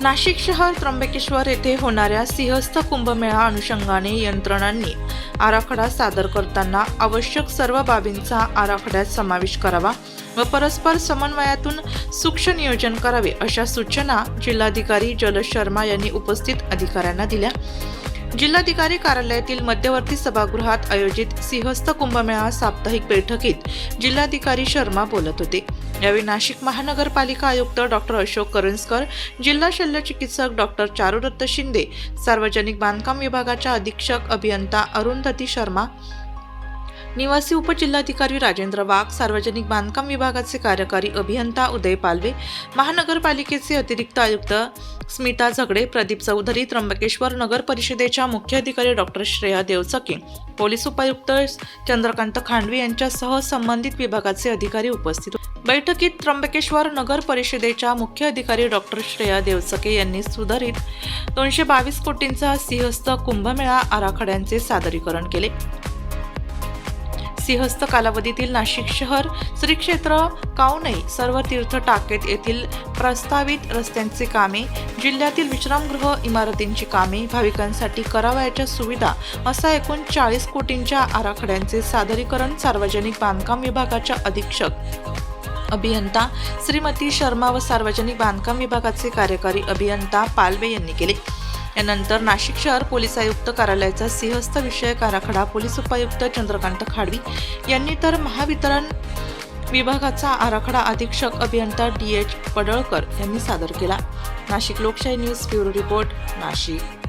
नाशिक शहर त्र्यंबकेश्वर येथे होणाऱ्या सिंहस्थ कुंभमेळा अनुषंगाने यंत्रणांनी आराखडा सादर करताना आवश्यक सर्व बाबींचा आराखड्यात समावेश करावा व परस्पर समन्वयातून सूक्ष्म नियोजन करावे अशा सूचना जिल्हाधिकारी जलज शर्मा यांनी उपस्थित अधिकाऱ्यांना दिल्या. जिल्हाधिकारी कार्यालयातील मध्यवर्ती सभागृहात आयोजित सिंहस्थ कुंभमेळा साप्ताहिक बैठकीत जिल्हाधिकारी शर्मा बोलत होते. यावेळी नाशिक महानगरपालिका आयुक्त डॉक्टर अशोक करंजकर जिल्हा शल्यचिकित्सक डॉक्टर चारुदत्त शिंदे सार्वजनिक बांधकाम विभागाच्या अधीक्षक अभियंता अरुंधती शर्मा निवासी उपजिल्हाधिकारी राजेंद्र वाघ सार्वजनिक बांधकाम विभागाचे कार्यकारी अभियंता उदय पालवे महानगरपालिकेचे अतिरिक्त आयुक्त स्मिता झगडे प्रदीप चौधरी त्र्यंबकेश्वर नगर परिषदेच्या मुख्याधिकारी डॉक्टर श्रेया देवचके पोलीस उपायुक्त चंद्रकांत खांडवी यांच्यासह संबंधित विभागाचे अधिकारी उपस्थित बैठकीत त्र्यंबकेश्वर नगर परिषदेच्या मुख्य अधिकारी डॉक्टर श्रेया देवचके यांनी सुधारित दोनशे बावीस कोटींचा सिंहस्थ कुंभमेळा आराखड्यांचे सादरीकरण केले. सिंहस्थ कालावधीतील नाशिक शहर श्री क्षेत्र कावनई सर्व तीर्थ टाकेत येथील प्रस्तावित रस्त्यांची कामे जिल्ह्यातील विश्रामगृह इमारतींची कामे भाविकांसाठी करावयाच्या सुविधा असा एकूण चाळीस कोटींच्या आराखड्यांचे सादरीकरण सार्वजनिक बांधकाम विभागाच्या अधीक्षक अभियंता श्रीमती शर्मा व सार्वजनिक बांधकाम विभागाचे कार्यकारी अभियंता पालवे यांनी केले. यानंतर नाशिक शहर पोलीस आयुक्त कार्यालयाचा सिंहस्थ विषयक आराखडा पोलीस उपायुक्त चंद्रकांत खाडवी यांनी तर महावितरण विभागाचा आराखडा अधीक्षक अभियंता डी एच पडळकर यांनी सादर केला. नाशिक लोकशाही न्यूज ब्युरो रिपोर्ट नाशिक.